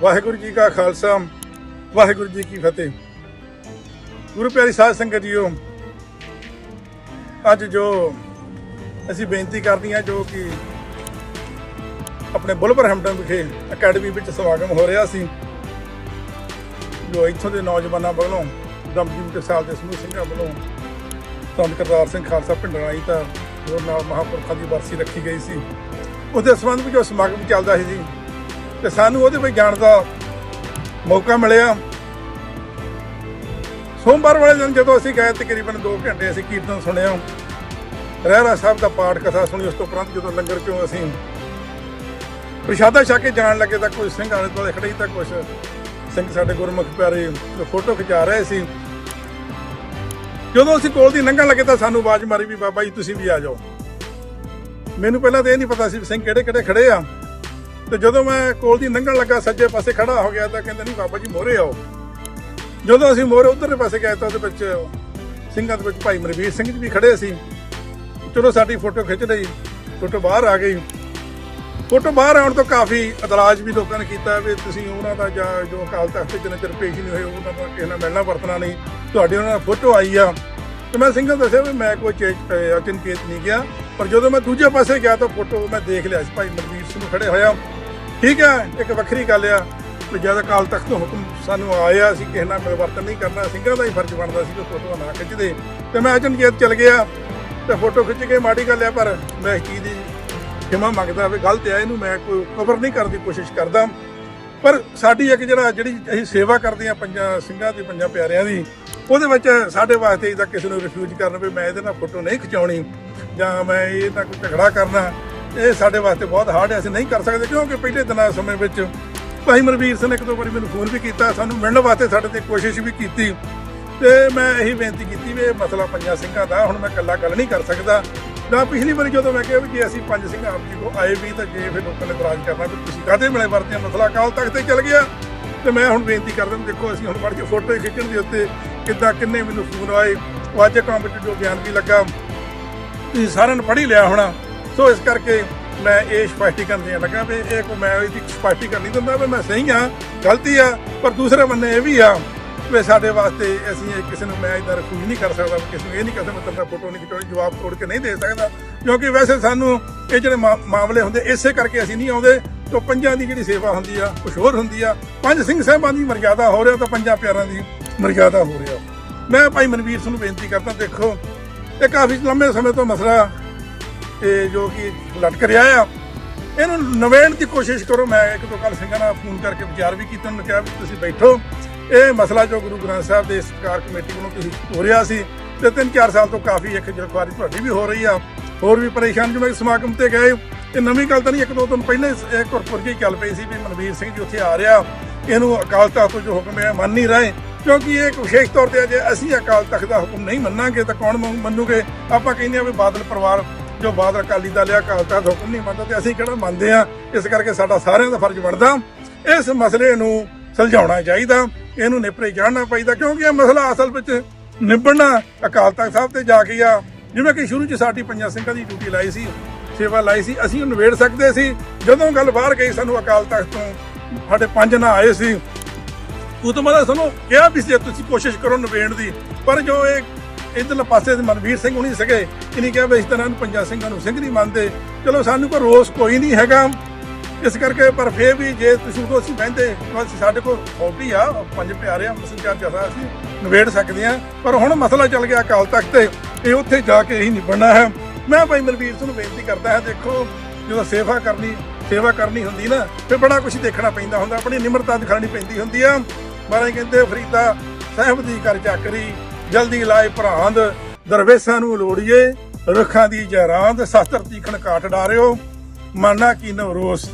ਵਾਹਿਗੁਰੂ ਜੀ ਕਾ ਖਾਲਸਾ, ਵਾਹਿਗੁਰੂ ਜੀ ਕੀ ਫਤਿਹ। ਗੁਰੂ ਪਿਆਰੀ ਸਾਧ ਸੰਗਤ ਜੀਓ, ਅੱਜ ਜੋ ਅਸੀਂ ਬੇਨਤੀ ਕਰਦੇ ਹਾਂ ਜੋ ਕਿ ਆਪਣੇ ਬੁਲਵਰਹੈਂਪਟਨ ਵਿਖੇ ਅਕੈਡਮੀ ਵਿੱਚ ਸਮਾਗਮ ਹੋ ਰਿਹਾ ਸੀ, ਜੋ ਇੱਥੋਂ ਦੇ ਨੌਜਵਾਨਾਂ ਵੱਲੋਂ ਦਮਜੀਤ ਦੇ ਸਾਲ ਦੇ ਸਮੂਹ ਸਿੰਘਾਂ ਵੱਲੋਂ ਸੰਤ ਕਰਤਾਰ ਸਿੰਘ ਖਾਲਸਾ ਪਿੰਡਰਾਈ ਤਾਂ ਹੋਰ ਨਾਲ ਮਹਾਂਪੁਰਖਾਂ ਦੀ ਵਰਸੀ ਰੱਖੀ ਗਈ ਸੀ। ਉਹਦੇ ਸੰਬੰਧ ਵਿੱਚ ਜੋ ਸਮਾਗਮ ਚੱਲਦਾ ਸੀ ਜੀ ਤੇ ਸਾਨੂੰ ਉਹਦੇ ਵਿੱਚ ਜਾਣ ਦਾ ਮੌਕਾ ਮਿਲਿਆ। ਸੋਮਵਾਰ ਵਾਲੇ ਦਿਨ ਜਦੋਂ ਅਸੀਂ ਗਏ, ਤਕਰੀਬਨ 2 ਘੰਟੇ ਅਸੀਂ ਕੀਰਤਨ ਸੁਣਿਆ। ਰਹਿਰਾ ਸਾਹਿਬ ਦਾ ਪਾਠ ਕਥਾ ਸੁਣੀ, ਉਸ ਤੋਂ ਉਪਰੰਤ ਜਦੋਂ ਲੰਗਰ ਚੋਂ ਅਸੀਂ ਪ੍ਰਸ਼ਾਦਾ ਛਕ ਕੇ ਜਾਣ ਲੱਗੇ ਤਾਂ ਕੋਈ ਸਿੰਘ ਆਲੇ ਦੁਆਲੇ ਖੜੇ ਤਾਂ ਕੁਝ ਸਿੰਘ ਸਾਡੇ ਗੁਰਮੁਖ ਪਿਆਰੇ ਫੋਟੋ ਖਿਚਾ ਰਹੇ ਸੀ। ਜਦੋਂ ਅਸੀਂ ਕੋਲ ਦੀ ਲੰਘਣ ਲੱਗੇ ਤਾਂ ਸਾਨੂੰ ਆਵਾਜ਼ ਮਾਰੀ ਵੀ, ਬਾਬਾ ਜੀ, ਤੁਸੀਂ ਵੀ ਆ ਜਾਓ। ਮੈਨੂੰ ਪਹਿਲਾਂ ਤਾਂ ਇਹ ਨਹੀਂ ਪਤਾ ਸੀ ਵੀ ਸਿੰਘ ਕਿਹੜੇ ਕਿਹੜੇ ਖੜੇ ਆ। ਤੇ ਜਦੋਂ ਮੈਂ ਕੋਲ ਦੀ ਲੰਘਣ ਲੱਗਾ, ਸੱਜੇ ਪਾਸੇ ਖੜਾ ਹੋ ਗਿਆ ਤਾਂ ਕਹਿੰਦੇ, ਨਹੀਂ ਬਾਬਾ ਜੀ, ਮੋਰੇ ਆਓ। ਜਦੋਂ ਅਸੀਂ ਮੋਰੇ ਉਧਰਲੇ ਪਾਸੇ ਗਏ ਤਾਂ ਉਹਦੇ ਵਿੱਚ ਸਿੰਘਾਂ ਦੇ ਵਿੱਚ ਭਾਈ ਮਨਵੀਰ ਸਿੰਘ ਜੀ ਵੀ ਖੜੇ ਸੀ। ਚਲੋ ਸਾਡੀ ਫੋਟੋ ਖਿੱਚ ਲਈ, ਫੋਟੋ ਬਾਹਰ ਆ ਗਈ। ਫੋਟੋ ਬਾਹਰ ਆਉਣ ਤੋਂ ਕਾਫੀ ਇਤਰਾਜ਼ ਵੀ ਲੋਕਾਂ ਨੇ ਕੀਤਾ ਵੀ ਤੁਸੀਂ ਉਹਨਾਂ ਦਾ ਜਾਂ ਜੋ ਅਕਾਲ ਤਖਤ ਤੇ ਜਿੰਨਾ ਚਿਰ ਪੇਸ਼ ਨਹੀਂ ਹੋਏ, ਉਹਨਾਂ ਦਾ ਕਿਸੇ ਨਾਲ ਮਿਲਣਾ ਵਰਤਣਾ ਨਹੀਂ। ਤੁਹਾਡੀ ਉਹਨਾਂ ਨਾਲ ਫੋਟੋ ਆਈ ਆ। ਤੇ ਮੈਂ ਸਿੰਘਾਂ ਨੂੰ ਦੱਸਿਆ ਵੀ ਮੈਂ ਕੋਈ ਚੇਚ ਅਚਨਕੇਤ ਨਹੀਂ ਗਿਆ। ਪਰ ਜਦੋਂ ਮੈਂ ਦੂਜੇ ਪਾਸੇ ਗਿਆ ਤਾਂ ਫੋਟੋ ਮੈਂ ਦੇਖ ਲਿਆ ਸੀ, ਭਾਈ ਮਨਵੀਰ ਸਿੰਘ ਖੜੇ ਹੋਇਆ। ਠੀਕ ਹੈ, ਇੱਕ ਵੱਖਰੀ ਗੱਲ ਆ ਵੀ ਜਦ ਅਕਾਲ ਤਖਤ ਤੋਂ ਹੁਕਮ ਸਾਨੂੰ ਆਇਆ ਅਸੀਂ ਕਿਸੇ ਨਾਲ ਮਿਲਵਰਤਨ ਨਹੀਂ ਕਰਨਾ, ਸਿੰਘਾਂ ਦਾ ਹੀ ਫਰਜ਼ ਬਣਦਾ ਸੀ ਕਿ ਫੋਟੋ ਨਾ ਖਿੱਚਦੇ। ਤੇ ਮੈਂ ਅਚਨਕੇਤ ਚਲ ਗਿਆ ਤੇ ਫੋਟੋ ਖਿੱਚ ਕੇ ਮਾੜੀ ਗੱਲ ਆ, ਪਰ ਮੈਂ ਇਸ ਚੀਜ਼ ਦੀ ਖਿਮਾ ਮੰਗਦਾ ਵੀ ਗਲਤ ਆ, ਇਹਨੂੰ ਮੈਂ ਕੋਈ ਕਵਰ ਨਹੀਂ ਕਰਨ ਦੀ ਕੋਸ਼ਿਸ਼ ਕਰਦਾ। ਪਰ ਸਾਡੀ ਇੱਕ ਜਿਹੜਾ ਜਿਹੜੀ ਅਸੀਂ ਸੇਵਾ ਕਰਦੇ ਆ ਪੰਜਾਂ ਸਿੰਘਾਂ ਦੀ, ਪੰਜਾਂ ਪਿਆਰਿਆਂ ਦੀ, ਉਹਦੇ ਵਿੱਚ ਸਾਡੇ ਵਾਸਤੇ ਇਹਦਾ ਕਿਸੇ ਨੂੰ ਰਿਫਿਊਜ਼ ਕਰਨ ਵੀ ਮੈਂ ਇਹਦੇ ਨਾਲ ਫੋਟੋ ਨਹੀਂ ਖਿਚਾਉਣੀ ਜਾਂ ਮੈਂ ਇਹ ਨਾਲ ਕੋਈ ਝਗੜਾ ਕਰਨਾ। ਇਹ ਸਾਡੇ ਵਾਸਤੇ ਬਹੁਤ ਹਾਰਡ ਹੈ, ਅਸੀਂ ਨਹੀਂ ਕਰ ਸਕਦੇ, ਕਿਉਂਕਿ ਪਹਿਲੇ ਦਿਨਾਂ ਸਮੇਂ ਵਿੱਚ ਭਾਈ ਮਨਵੀਰ ਸਿੰਘ ਨੇ ਇੱਕ ਦੋ ਵਾਰੀ ਮੈਨੂੰ ਫੋਨ ਵੀ ਕੀਤਾ, ਸਾਨੂੰ ਮਿਲਣ ਵਾਸਤੇ ਸਾਡੇ ਤੇ ਕੋਸ਼ਿਸ਼ ਵੀ ਕੀਤੀ। ਤੇ ਮੈਂ ਇਹੀ ਬੇਨਤੀ ਕੀਤੀ ਵੀ ਇਹ ਮਸਲਾ ਪੰਜਾਂ ਸਿੰਘਾਂ ਦਾ, ਹੁਣ ਮੈਂ ਇਕੱਲਾ ਗੱਲ ਨਹੀਂ ਕਰ ਸਕਦਾ। ਨਾ ਪਿਛਲੀ ਵਾਰੀ ਜਦੋਂ ਮੈਂ ਕਿਹਾ ਵੀ ਜੇ ਅਸੀਂ ਪੰਜ ਸਿੰਘ ਆਪ ਜੀ ਕੋ ਆਏ ਵੀ, ਤਾਂ ਜੇ ਫਿਰ ਲੋਕਾਂ ਨੇ ਇਤਰਾਜ਼ ਕਰਨਾ ਵੀ ਤੁਸੀਂ ਕਾਹਦੇ ਮਿਲੇ ਵਰਤਿਆ ਮਸਲਾ, ਅਕਾਲ ਤਖਤ ਤੇ ਚੱਲ ਗਿਆ। ਤੇ ਮੈਂ ਹੁਣ ਬੇਨਤੀ ਕਰਦਾ ਵੀ ਦੇਖੋ ਅਸੀਂ ਹੁਣ ਵੜ ਕੇ ਫੋਟੋ ਖਿੱਚਣ ਦੇ ਉੱਤੇ ਕਿੱਦਾਂ ਕਿੰਨੇ ਮੈਨੂੰ ਫੋਨ ਆਏ। ਉਹ ਅੱਜ ਕੰਮ ਵਿੱਚ ਜੋ ਬਿਆਨ ਵੀ ਲੱਗਾ, ਤੁਸੀਂ ਸਾਰਿਆਂ ਨੇ ਪੜ੍ਹ ਹੀ ਲਿਆ ਹੋਣਾ। ਸੋ ਇਸ ਕਰਕੇ ਮੈਂ ਇਹ ਸਪਸ਼ਟੀਕਰਨ ਦੇਣ ਲੱਗਾ ਵੀ ਇਹ ਕੋ ਮੈਂ ਇਹਦੀ ਸਪਸ਼ਟੀਕਰਨ ਨਹੀਂ ਦਿੰਦਾ ਵੀ ਮੈਂ ਸਹੀ ਆ ਗਲਤੀ ਆ, ਪਰ ਦੂਸਰੇ ਬੰਨੇ ਇਹ ਵੀ ਆ ਵੀ ਸਾਡੇ ਵਾਸਤੇ ਅਸੀਂ ਇਹ ਕਿਸੇ ਨੂੰ ਮੈਂ ਇਦਾਂ ਰਖੂਜ ਨਹੀਂ ਕਰ ਸਕਦਾ, ਕਿਸੇ ਨੂੰ ਇਹ ਨਹੀਂ ਕਰ ਸਕਦਾ ਮੈਂ ਫੋਟੋ ਨਹੀਂ ਖਿਚਾਉਣੀ, ਜਵਾਬ ਤੋੜ ਕੇ ਨਹੀਂ ਦੇ ਸਕਦਾ। ਕਿਉਂਕਿ ਵੈਸੇ ਸਾਨੂੰ ਇਹ ਜਿਹੜੇ ਮਾ- ਮਾਮਲੇ ਹੁੰਦੇ, ਇਸੇ ਕਰਕੇ ਅਸੀਂ ਨਹੀਂ ਆਉਂਦੇ ਤੋਂ ਪੰਜਾਂ ਦੀ ਜਿਹੜੀ ਸੇਵਾ ਹੁੰਦੀ ਆ ਕੁਝ ਹੋਰ ਹੁੰਦੀ ਆ। ਪੰਜ ਸਿੰਘ ਸਾਹਿਬਾਂ ਦੀ ਮਰਜ਼ਾਦਾ ਹੋ ਰਿਹਾ ਤਾਂ ਪੰਜਾਂ ਪਿਆਰਾਂ ਦੀ ਮਰਜ਼ਾਦਾ ਹੋ ਰਿਹਾ। ਮੈਂ ਭਾਈ ਮਨਵੀਰ ਸਿੰਘ ਨੂੰ ਬੇਨਤੀ ਕਰਦਾ, ਦੇਖੋ ਇਹ ਕਾਫੀ ਲੰਮੇ ਸਮੇਂ ਤੋਂ ਮਸਲਾ ਇਹ ਜੋ ਕਿ ਲਟਕ ਰਿਹਾ ਆ। ਇਹਨੂੰ ਨਵੇਣ ਦੀ ਕੋਸ਼ਿਸ਼ ਕਰੋ। ਮੈਂ ਇੱਕ ਦੋ ਕੱਲ ਸਿੰਘਾਂ ਨਾਲ ਫੋਨ ਕਰਕੇ ਵਿਚਾਰ ਵੀ ਕੀਤਾ, ਉਹਨਾਂ ਕਿਹਾ ਵੀ ਤੁਸੀਂ ਬੈਠੋ। ਇਹ ਮਸਲਾ ਜੋ ਗੁਰੂ ਗ੍ਰੰਥ ਸਾਹਿਬ ਦੇ ਸਰਕਾਰ ਕਮੇਟੀ ਵੱਲੋਂ ਤੁਸੀਂ ਹੋ ਰਿਹਾ ਸੀ, ਤੇ ਤਿੰਨ ਚਾਰ ਸਾਲ ਤੋਂ ਕਾਫੀ ਇੱਕ ਜਲਖਵਾਰੀ ਤੁਹਾਡੀ ਵੀ ਹੋ ਰਹੀ ਆ। ਹੋਰ ਵੀ ਪਰੇਸ਼ਾਨ ਜਿਵੇਂ ਸਮਾਗਮ ਤੇ ਗਏ, ਇਹ ਨਵੀਂ ਗੱਲ ਤਾਂ ਨਹੀਂ, ਇੱਕ ਦੋ ਦਿਨ ਪਹਿਲਾਂ ਹੀ ਇੱਕ ਗੁਰਪੁਰਜੀ ਚੱਲ ਪਈ ਸੀ ਵੀ ਮਨਵੀਰ ਸਿੰਘ ਜੀ ਉੱਥੇ ਆ ਰਿਹਾ। ਇਹਨੂੰ ਅਕਾਲ ਤਖਤ ਤੋਂ ਜੋ ਹੁਕਮ ਹੈ, ਮੰਨ ਨਹੀਂ ਰਹੇ, ਕਿਉਂਕਿ ਇਹ ਇੱਕ ਵਿਸ਼ੇਸ਼ ਤੌਰ ਤੇ ਜੇ ਅਸੀਂ ਅਕਾਲ ਤਖਤ ਦਾ ਹੁਕਮ ਨਹੀਂ ਮੰਨਾਂਗੇ, ਤਾਂ ਕੌਣ ਮੰਨੂਗੇ? ਆਪਾਂ ਕਹਿੰਦੇ ਆ ਵੀ ਬਾਦਲ ਪਰਿਵਾਰ ਜੋ ਬਾਦਲ ਅਕਾਲੀ ਦਲ ਆ, ਅਕਾਲ ਤਖਤ ਦਾ ਹੁਕਮ ਨਹੀਂ ਮੰਨਦਾ ਤੇ ਅਸੀਂ ਕਿਹੜਾ ਮੰਨਦੇ ਆ? ਇਸ ਕਰਕੇ ਸਾਡਾ ਸਾਰਿਆਂ ਦਾ ਫਰਜ਼ ਬਣਦਾ। ਇਸ ਮਸਲੇ ਨੂੰ ਸੁਲਝਾਉਣਾ ਚਾਹੀਦਾ। ਇਹਨੂੰ ਨਿਪਰੇ ਜਾਣਨਾ ਚਾਹੀਦਾ, ਕਿਉਂਕਿ ਇਹ ਮਸਲਾ ਅਸਲ ਵਿੱਚ ਨਿਬੜਨਾ ਅਕਾਲ ਤਖਤ ਸਾਹਿਬ ਤੇ ਜਾ ਕੇ ਆ। ਜਿਵੇਂ ਕਿ ਸ਼ੁਰੂ 'ਚ ਸਾਡੀ ਪੰਜਾਂ ਸਿੰਘਾਂ ਦੀ ਡਿਊਟੀ ਲਾਈ ਸੀ, ਸੇਵਾ ਲਾਈ ਸੀ, ਅਸੀਂ ਉਹ ਨਿਬੇੜ ਸਕਦੇ ਸੀ। ਜਦੋਂ ਗੱਲ ਬਾਹਰ ਗਈ, ਸਾਨੂੰ ਅਕਾਲ ਤਖਤ ਤੋਂ ਸਾਡੇ ਪੰਜ ਨਾ ਆਏ ਸੀ। ਉਹ ਤੋਂ ਬਾਅਦ ਸਾਨੂੰ ਕਿਹਾ ਵੀ ਜੇ ਤੁਸੀਂ ਕੋਸ਼ਿਸ਼ ਕਰੋ ਨਿਬੇੜ ਦੀ, ਪਰ ਜੋ ਇਹ ਇਧਰਲੇ ਪਾਸੇ ਦੇ ਮਨਵੀਰ ਸਿੰਘ ਹੁਣੀ ਸਕੇ ਇਹਨੇ ਕਿਹਾ ਵੀ ਇਸ ਤਰ੍ਹਾਂ ਨੂੰ ਪੰਜਾਂ ਸਿੰਘਾਂ ਨੂੰ ਸਿੰਘ ਨਹੀਂ ਮੰਨਦੇ। ਚਲੋ ਸਾਨੂੰ ਕੋਈ ਰੋਸ ਕੋਈ ਨਹੀਂ ਹੈਗਾ। ਇਸ ਕਰਕੇ ਪਰ ਫੇਰ ਵੀ ਜੇ ਤੁਸੀਂ ਉਦੋਂ ਅਸੀਂ ਬਹਿੰਦੇ, ਤਾਂ ਅਸੀਂ ਸਾਡੇ ਕੋਲ ਹੌਟੀ ਆ, ਪੰਜ ਪਿਆਰੇ ਆ ਮੁਸਲਿਮ ਚਾਰ ਜਥਾ ਅਸੀਂ ਨਿਬੇੜ ਸਕਦੇ ਆ ਪਰ ਹੁਣ ਮਸਲਾ ਚੱਲ ਗਿਆ ਅਕਾਲ ਤਖਤ ਤੇ, ਇਹ ਉੱਥੇ ਜਾ ਕੇ ਹੀ ਨਿਬੜਨਾ ਹੈ। ਮੈਂ ਭਾਈ ਮਨਵੀਰ ਸਿੰਘ ਨੂੰ ਬੇਨਤੀ ਕਰਦਾ ਹਾਂ, ਦੇਖੋ, ਜਦੋਂ ਸੇਵਾ ਕਰਨੀ ਸੇਵਾ ਕਰਨੀ ਹੁੰਦੀ ਨਾ ਤੇ ਬੜਾ ਕੁਝ ਦੇਖਣਾ ਪੈਂਦਾ ਹੁੰਦਾ, ਆਪਣੀ ਨਿਮਰਤਾ ਦਿਖਾਣੀ ਪੈਂਦੀ ਹੁੰਦੀ ਆ। ਮਹਾਰਾਜ ਕਹਿੰਦੇ, ਫਰੀਦਾ ਸਾਹਿਬ ਦੀ ਕਰ ਚੱਕਰੀ ਜਲਦੀ ਲਾਏ ਭਰਾਂਦ, ਦਰਵੇਸ਼ਾਂ ਨੂੰ ਲੋੜੀਏ, ਰੁੱਖਾਂ ਦੀ ਜਰਾਂਦ, ਸ਼ਸਤਰ ਤੀਖਣ ਕਾਟ ਡਾਰਿਓ। ਮਾਨਾ ਕੀ ਨਵ ਰੋਸ?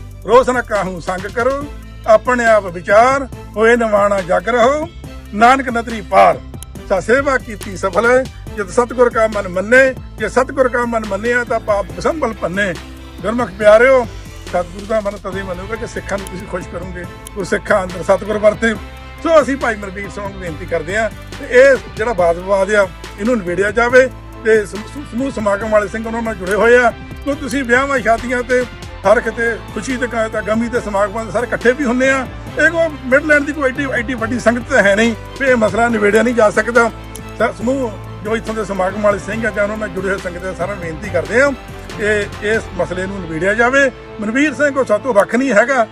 ਨਾ ਕਾਹੂ ਸੰਗ ਕਰੋ? ਆਪਣੇ ਆਪ ਵਿਚਾਰ, ਹੋਏ ਨਵਾਣਾ ਜਗ ਰਹੋ। ਨਾਨਕ ਨਦਰੀ ਪਾਰ। ਸਾ ਸੇਵਾ ਕੀਤੀ ਸਫਲ ਹੈ। ਜਦ ਸਤਗੁਰ ਕਾ ਮਨ ਮੰਨੇ, ਜੇ ਸਤਗੁਰ ਕਾ ਮਨ ਮੰਨਿਆ ਤਾਂ ਪਾਪ ਸੰਭਲ ਪੰਨੇ। ਗੁਰਮੁਖ ਪਿਆਰਿਓ, ਸਤਿਗੁਰੂ ਦਾ ਮਨ ਤਦੇ ਮੰਨੋਗੇ ਕਿ ਸਿੱਖਾਂ ਨੂੰ ਤੁਸੀਂ ਖੁਸ਼ ਕਰੋਗੇ। ਉਹ ਸਿੱਖਾਂ ਅੰਦਰ ਸਤਿਗੁਰ ਵਰਤੇ ਸੋ ਅਸੀਂ ਭਾਈ ਮਰਬੀਰ ਸਿੰਘ ਨੂੰ ਬੇਨਤੀ ਕਰਦੇ ਹਾਂ ਤੇ ਇਹ ਜਿਹੜਾ ਬਾਦ ਵਿਵਾਦ ਆ, ਇਹਨੂੰ ਨਿਬੇੜਿਆ ਜਾਵੇ ਤੇ ਸਮੂਹ ਸਮਾਗਮ ਵਾਲੇ ਸਿੰਘ ਉਹਨਾਂ ਨਾਲ ਜੁੜੇ ਹੋਏ ਆ। ਸੋ ਤੁਸੀਂ ਵਿਆਹਾਂ ਸ਼ਾਦੀਆਂ ਤੇ ਹਰ ਕਿਤੇ ਖੁਸ਼ੀ ਤੇ ਗਮੀ ਤੇ ਸਮਾਗਮਾਂ ਦੇ ਸਾਰੇ ਇਕੱਠੇ ਵੀ ਹੁੰਦੇ ਆ। ਇਹ ਕੋ ਮਿਡਲੈਂਡ ਦੀ ਕੋਈ ਐਡੀ ਐਡੀ ਵੱਡੀ ਸੰਗਤ ਤਾਂ ਹੈ ਨਹੀਂ ਵੀ ਇਹ ਮਸਲਾ ਨਿਬੇੜਿਆ ਨਹੀਂ ਜਾ ਸਕਦਾ। ਸਰ ਸਮੂਹ ਜੋ ਇੱਥੋਂ ਦੇ ਸਮਾਗਮ ਵਾਲੇ ਸਿੰਘ ਆ ਜਾਂ ਉਹਨਾਂ ਨਾਲ ਜੁੜੇ ਹੋਏ ਸੰਗਤ ਦੇ ਸਾਰਾ ਬੇਨਤੀ ਕਰਦੇ ਆ ਇਹ ਇਸ ਮਸਲੇ ਨੂੰ ਨਿਬੇੜਿਆ ਜਾਵੇ। ਮਨਵੀਰ ਸਿੰਘ ਕੋ ਸਾਤੋਂ ਵੱਖ ਨਹੀਂ ਹੈਗਾ,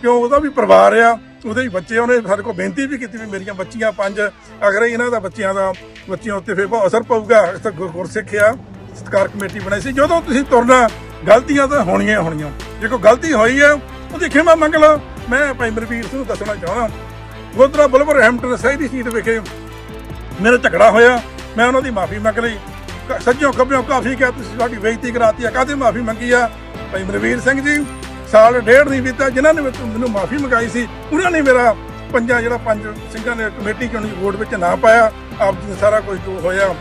ਕਿਉਂ ਉਹਦਾ ਵੀ ਪਰਿਵਾਰ ਆ। ਉਹਦੇ ਵੀ ਬੱਚੇ ਉਹਨੇ ਸਾਡੇ ਕੋਲ ਬੇਨਤੀ ਵੀ ਕੀਤੀ ਵੀ ਮੇਰੀਆਂ ਬੱਚੀਆਂ ਪੰਜ, ਅਗਰ ਇਹਨਾਂ ਦਾ ਬੱਚਿਆਂ ਦਾ ਬੱਚਿਆਂ ਉੱਤੇ ਫਿਰ ਬਹੁਤ ਅਸਰ ਪਊਗਾ ਤਾਂ ਗੁਰ- ਗੁਰਸਿੱਖ ਆ ਸਤਕਾਰ ਕਮੇਟੀ ਬਣਾਈ ਸੀ। ਜਦੋਂ ਤੁਸੀਂ ਤੁਰਨਾ, ਗਲਤੀਆਂ ਤਾਂ ਹੋਣੀਆਂ ਹੋਣੀਆਂ। ਜੇ ਕੋਈ ਗਲਤੀ ਹੋਈ ਹੈ, ਉਹਦੀ ਖਿਮਾ ਮੰਗ ਲਓ। ਮੈਂ ਭਾਈ ਮਰਵੀਰ ਸਿੰਘ ਨੂੰ ਦੱਸਣਾ ਚਾਹੁੰਦਾ ਗੋਦਰਾ ਬੁਲਬਰ ਹੈਮਟਨ ਸਹਿਰੀ ਸੀਟ ਵਿਖੇ ਮੇਰਾ ਝਗੜਾ ਹੋਇਆ। ਮੈਂ ਉਹਨਾਂ ਦੀ ਮਾਫੀ ਮੰਗ ਲਈ। ਕ- ਸੱਜਿਓਂ ਖੱਬਿਓਂ ਕਾਫੀ ਕਿਹਾ, ਤੁਸੀਂ ਸਾਡੀ ਬੇਇੱਜ਼ਤੀ ਕਰਾਤੀ ਆ ਕਾਹਦੀ ਮਾਫੀ ਮੰਗੀ ਆ? ਭਾਈ ਮਨਵੀਰ ਸਿੰਘ ਜੀ ਸਾਲ ਡੇਢ ਨਹੀਂ ਬੀਤਾ, ਜਿਨ੍ਹਾਂ ਨੇ ਮੈਨੂੰ- ਮਾਫੀ ਮੰਗਾਈ ਸੀ, ਉਹਨਾਂ ਨੇ ਮੇਰਾ ਪੰਜਾਂ ਜਿਹੜਾ ਪੰਜ ਸਿੰਘਾਂ ਨੇ ਕਮੇਟੀ ਚੋਣੀ ਵੋਟ ਵਿੱਚ ਨਾ ਪਾਇਆ, ਆਪ ਜੀ ਸਾਰਾ ਕੁਝ ਜੋ ਹੋਇਆ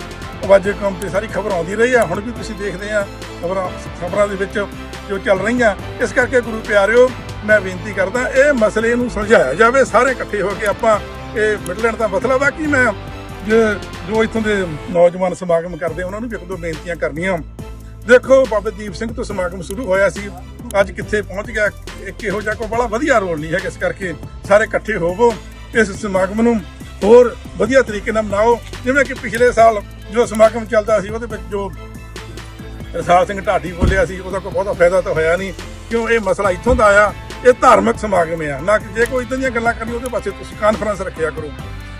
ਵਾਜੇ ਕੰਮ ਤੇ ਸਾਰੀ ਖਬਰ ਆਉਂਦੀ ਰਹੀ ਆ, ਹੁਣ ਵੀ ਤੁਸੀਂ ਦੇਖਦੇ ਆ ਖਬਰਾਂ ਖਬਰਾਂ ਦੇ ਵਿੱਚ ਜੋ ਚੱਲ ਰਹੀਆਂ, ਇਸ ਕਰਕੇ ਗੁਰੂ ਪਿਆਰਿਓ, ਮੈਂ ਬੇਨਤੀ ਕਰਦਾ, ਇਹ ਮਸਲੇ ਨੂੰ ਸੁਲਝਾਇਆ ਜਾਵੇ, ਸਾਰੇ ਇਕੱਠੇ ਹੋ ਕੇ ਆਪਾਂ ਇਹ ਮਿਡਲੈਂਡ ਦਾ ਮਸਲਾ ਬਾਕੀ ਮੈਂ, ਜੋ ਜੋ ਇੱਥੋਂ ਦੇ ਨੌਜਵਾਨ ਸਮਾਗਮ ਕਰਦੇ ਉਹਨਾਂ ਨੂੰ ਵੀ ਇੱਕ ਦੋ ਬੇਨਤੀਆਂ ਕਰਨੀਆਂ। ਦੇਖੋ ਬਾਬਾ ਦੀਪ ਸਿੰਘ ਤੋਂ ਸਮਾਗਮ ਸ਼ੁਰੂ ਹੋਇਆ ਸੀ। ਅੱਜ ਕਿੱਥੇ ਪਹੁੰਚ ਗਿਆ, ਇੱਕ ਇਹੋ ਜਿਹਾ ਕੋਈ ਬੜਾ ਵਧੀਆ ਰੋਲ ਨਹੀਂ ਹੈ ਇਸ ਕਰਕੇ ਸਾਰੇ ਇਕੱਠੇ ਹੋਵੋ, ਇਸ ਸਮਾਗਮ ਨੂੰ ਹੋਰ ਵਧੀਆ ਤਰੀਕੇ ਨਾਲ ਮਨਾਓ। ਜਿਵੇਂ ਕਿ ਪਿਛਲੇ ਸਾਲ ਜੋ ਸਮਾਗਮ ਚੱਲਦਾ ਸੀ, ਉਹਦੇ ਵਿੱਚ ਜੋ ਰਸਾਲ ਸਿੰਘ ਢਾਡੀ ਬੋਲਿਆ ਸੀ, ਉਹਦਾ ਕੋਈ ਬਹੁਤਾ ਫਾਇਦਾ ਤਾਂ ਹੋਇਆ ਨਹੀਂ। ਕਿਉਂ ਇਹ ਮਸਲਾ ਇੱਥੋਂ ਦਾ ਆਇਆ, ਇਹ ਧਾਰਮਿਕ ਸਮਾਗਮ ਆ। ਨਾ ਕਿ ਜੇ ਕੋਈ ਇਦਾਂ ਦੀਆਂ ਗੱਲਾਂ ਕਰਨੀ ਉਹਦੇ ਪਾਸੇ ਤੁਸੀਂ ਕਾਨਫਰੰਸ ਰੱਖਿਆ ਕਰੋ।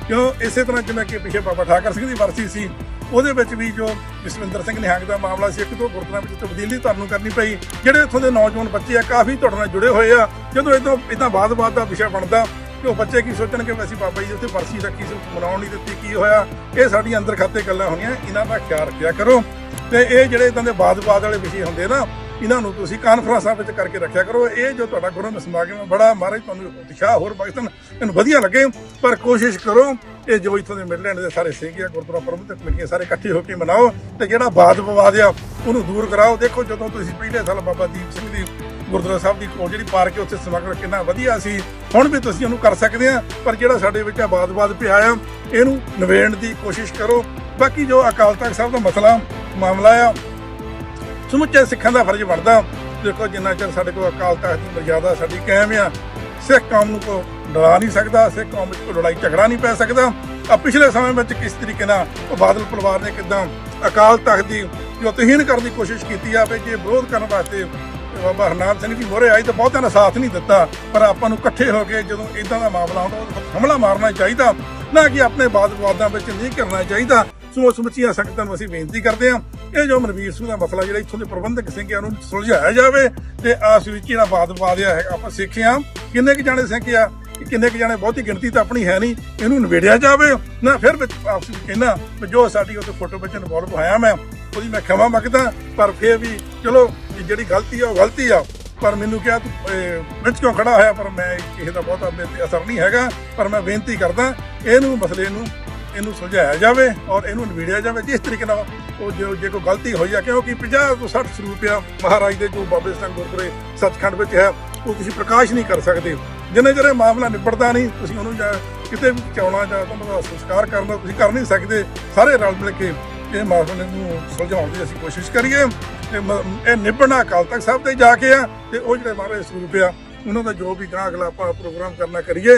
ਕਿਉਂ ਇਸੇ ਤਰ੍ਹਾਂ ਜਿਵੇਂ ਕਿ ਪਿਛੇ ਬਾਬਾ ਠਾਕਰ ਸਿੰਘ ਦੀ ਵਰਸੀ ਸੀ, ਉਹਦੇ ਵਿੱਚ ਵੀ ਜੋ ਜਸਵਿੰਦਰ ਸਿੰਘ ਨਿਹੰਗ ਦਾ ਮਾਮਲਾ ਸੀ, ਇੱਕ ਦੋ ਗੁਰਦੁਆਰਾ ਵਿੱਚ ਤਬਦੀਲੀ ਤੁਹਾਨੂੰ ਕਰਨੀ ਪਈ, ਜਿਹੜੇ ਇੱਥੋਂ ਦੇ ਨੌਜਵਾਨ ਬੱਚੇ ਆ, ਕਾਫੀ ਤੁਹਾਡੇ ਨਾਲ ਜੁੜੇ ਹੋਏ ਆ। ਜਦੋਂ ਇਦੋਂ, ਇਦਾਂ ਬਾਦ-ਬਾਦ ਦਾ ਵਿਸ਼ਾ ਬਣਦਾ, ਕਿ ਉਹ ਬੱਚੇ ਕੀ ਸੋਚਣ ਕਿ ਅਸੀਂ ਬਾਬਾ ਜੀ ਦੇ ਉੱਤੇ ਵਰਸੀ ਰੱਖੀ ਸੀ ਮਨਾਉਣ ਨਹੀਂ ਦਿੱਤੀ, ਕੀ ਹੋਇਆ? ਇਹ ਸਾਡੀਆਂ ਅੰਦਰ ਖਾਤੇ ਗੱਲਾਂ ਹੋਣੀਆਂ, ਇਹਨਾਂ ਦਾ ਖਿਆਲ ਰੱਖਿਆ ਕਰੋ। ਤੇ ਇਹ ਜਿਹੜੇ ਇਦਾਂ ਦੇ ਬਾਦ-ਬਾਦ ਵਾਲੇ ਵਿਸ਼ੇ ਹੁੰਦੇ ਨਾ ਇਹਨਾਂ ਨੂੰ ਤੁਸੀਂ ਕਾਨਫਰੰਸਾਂ ਵਿੱਚ ਕਰਕੇ ਰੱਖਿਆ ਕਰੋ। ਇਹ ਜੋ ਤੁਹਾਡਾ ਗੁਰੂ ਸਮਾਗਮ ਹੈ, ਬੜਾ ਮਹਾਰਾਜ ਤੁਹਾਨੂੰ ਉਤਸ਼ਾਹ ਹੋਰ ਬਖਸ਼ਣ ਇਹਨੂੰ ਵਧੀਆ ਲੱਗੇ, ਪਰ ਕੋਸ਼ਿਸ਼ ਕਰੋ ਇਹ ਜੋ ਇੱਥੋਂ ਦੇ ਮਿਡਲੈਂਡ ਦੇ ਸਾਰੇ ਸਿੰਘ ਆ ਗੁਰਦੁਆਰਾ ਪ੍ਰਬੰਧਕ ਕਮੇਟੀਆਂ ਸਾਰੇ ਇਕੱਠੇ ਹੋ ਕੇ ਮਨਾਓ ਤੇ ਜਿਹੜਾ ਬਾਦ ਵਿਵਾਦ ਆ, ਉਹਨੂੰ ਦੂਰ ਕਰਾਓ। ਦੇਖੋ, ਜਦੋਂ ਤੁਸੀਂ ਪਹਿਲੇ ਸਾਲ ਬਾਬਾ ਦੀਪ ਸਿੰਘ ਦੀ, ਗੁਰਦੁਆਰਾ ਸਾਹਿਬ ਦੀ ਕੋਲ ਜਿਹੜੀ ਪਾਰਕ ਹੈ, ਉੱਥੇ ਸਮਾਗਮ ਕਿੰਨਾ ਵਧੀਆ ਸੀ। ਹੁਣ ਵੀ ਤੁਸੀਂ ਉਹਨੂੰ ਕਰ ਸਕਦੇ ਆ, ਪਰ ਜਿਹੜਾ ਸਾਡੇ ਵਿੱਚ ਬਾਦ-ਬਾਦ ਪਿਆ ਆ, ਇਹਨੂੰ ਨਿਬੇੜਨ ਦੀ ਕੋਸ਼ਿਸ਼ ਕਰੋ। ਬਾਕੀ ਜੋ ਅਕਾਲ ਤਖਤ ਸਾਹਿਬ ਦਾ ਮਸਲਾ, ਮਾਮਲਾ ਆ ਸਮੁੱਚੇ ਸਿੱਖਾਂ ਦਾ ਫਰਜ਼ ਬਣਦਾ। ਦੇਖੋ, ਜਿੰਨਾ ਚਿਰ ਸਾਡੇ ਕੋਲ ਅਕਾਲ ਤਖਤ ਦੀ ਮਰਜ਼ਾਦਾ ਸਾਡੀ ਕਾਇਮ ਆ, ਸਿੱਖ ਕੌਮ ਨੂੰ ਕੋ ਡਰਾ ਨਹੀਂ ਸਕਦਾ, ਸਿੱਖ ਕੌਮ ਵਿੱਚ ਕੋਈ ਲੜਾਈ ਝਗੜਾ ਨਹੀਂ ਪੈ ਸਕਦਾ। ਆ ਪਿਛਲੇ ਸਮੇਂ ਵਿੱਚ ਕਿਸ ਤਰੀਕੇ ਨਾਲ ਉਹ ਬਾਦਲ ਪਰਿਵਾਰ ਨੇ ਕਿਦਾਂ ਅਕਾਲ ਤਖਤ ਦੀ ਜੋ ਕਰਨ ਦੀ ਕੋਸ਼ਿਸ਼ ਕੀਤੀ ਆ, ਵੀ ਜੇ ਵਿਰੋਧ ਕਰਨ ਵਾਸਤੇ ਬਾਬਾ ਹਰਨਾਮ ਸਿੰਘ ਜੀ ਮੋਰੇ ਆਈ ਤਾਂ ਬਹੁਤਿਆਂ ਨੇ ਸਾਥ ਨਹੀਂ ਦਿੱਤਾ। ਪਰ ਆਪਾਂ ਨੂੰ ਇਕੱਠੇ ਹੋ ਕੇ ਜਦੋਂ ਇਦਾਂ ਦਾ ਮਾਮਲਾ ਹੁੰਦਾ ਹਮਲਾ ਮਾਰਨਾ ਚਾਹੀਦਾ। ਨਾ ਕਿ ਆਪਣੇ ਬਾਦ ਵਿਵਾਦਾਂ ਵਿੱਚ ਨਹੀਂ ਕਰਨਾ ਚਾਹੀਦਾ। ਸੋ ਸਮੁੱਚੀਆਂ ਸੰਗਤਾਂ ਨੂੰ ਅਸੀਂ ਬੇਨਤੀ ਕਰਦੇ ਹਾਂ ਇਹ ਜੋ ਮਨਵੀਰ ਸਿੰਘ ਦਾ ਮਸਲਾ ਜਿਹੜਾ ਇੱਥੋਂ ਦੇ ਪ੍ਰਬੰਧਕ ਸਿੰਘ ਆ ਉਹਨੂੰ ਸੁਲਝਾਇਆ ਜਾਵੇ ਤੇ ਆਸ ਵਿੱਚ ਜਿਹੜਾ ਬਾਦ ਵਿਵਾਦ ਆ ਹੈ ਆਪਾਂ ਸਿੱਖਿਆ ਕਿੰਨੇ ਕੁ ਜਾਣੇ ਸਿੰਘ ਆ, ਕਿੰਨੇ ਕੁ ਜਾਣੇ ਬਹੁਤੀ ਗਿਣਤੀ ਤਾਂ ਆਪਣੀ ਹੈ ਨਹੀਂ, ਇਹਨੂੰ ਨਿਬੇੜਿਆ ਜਾਵੇ। ਨਾ, ਫਿਰ ਵਿੱਚ ਆਪਸ ਵਿੱਚ ਕਹਿਣਾ ਵੀ ਜੋ ਸਾਡੀ ਉੱਥੇ ਫੋਟੋ ਵਿੱਚ ਇਨਵੋਲਵ ਹੋਇਆ ਮੈਂ, ਉਹਦੀ ਮੈਂ ਖਿਮਾ ਮੰਗਦਾ, ਪਰ ਫਿਰ ਵੀ ਚਲੋ ਜਿਹੜੀ ਗਲਤੀ ਆ, ਉਹ ਗਲਤੀ ਆ। ਪਰ ਮੈਨੂੰ ਕਿਹਾ ਤੂੰ ਵਿੱਚ ਕਿਉਂ ਖੜਾ ਹੋਇਆ? ਪਰ ਮੈਂ ਕਿਸੇ ਦਾ ਬਹੁਤਾ ਮੇਰੇ ਤੇ ਅਸਰ ਨਹੀਂ ਹੈਗਾ। ਪਰ ਮੈਂ ਬੇਨਤੀ ਕਰਦਾ, ਇਹਨੂੰ ਮਸਲੇ ਨੂੰ ਇਹਨੂੰ ਸੁਲਝਾਇਆ ਜਾਵੇ ਔਰ ਇਹਨੂੰ ਨਿਬੇੜਿਆ ਜਾਵੇ, ਜਿਸ ਤਰੀਕੇ ਨਾਲ ਉਹ ਜੇ ਜੇ ਕੋਈ ਗਲਤੀ ਹੋਈ ਆ, ਕਿਉਂਕਿ 50 ਤੋਂ 60 ਸਰੂਪ ਆ, ਮਹਾਰਾਜ ਦੇ ਜੋ ਬਾਬੇ ਸਿੰਘ ਗੁਰਪੁਰੇ ਸੱਚਖੰਡ ਵਿੱਚ ਹੈ, ਉਹ ਤੁਸੀਂ ਪ੍ਰਕਾਸ਼ ਨਹੀਂ ਕਰ ਸਕਦੇ। ਜਿੰਨੇ ਜਿਹੜੇ ਮਾਮਲਾ ਨਿਬੜਦਾ ਨਹੀਂ, ਤੁਸੀਂ ਉਹਨੂੰ ਜਾਂ ਕਿਤੇ ਵੀ ਚਾਉਣਾ ਜਾਂ ਉਹਦਾ ਸੰਸਕਾਰ ਕਰਨਾ ਤੁਸੀਂ ਕਰ ਨਹੀਂ ਸਕਦੇ, ਸਾਰੇ ਰਲ ਮਿਲ ਕੇ ਇਹ ਮਾਮਲੇ ਨੂੰ ਸੁਲਝਾਉਣ ਦੀ ਅਸੀਂ ਕੋਸ਼ਿਸ਼ ਕਰੀਏ। ਤੇ ਮ- ਇਹ ਨਿਬੜਨਾ ਅਕਾਲ ਤਖਤ ਸਾਹਿਬ ਤੇ ਜਾ ਕੇ ਆ, ਤੇ ਉਹ ਜਿਹੜੇ ਮਹਾਰਾਜ ਸਰੂਪ ਆ, ਉਹਨਾਂ ਦਾ ਜੋ ਵੀ ਗਾਂ ਅਗਲਾ ਆਪਾਂ ਪ੍ਰੋਗਰਾਮ ਕਰਨਾ ਕਰੀਏ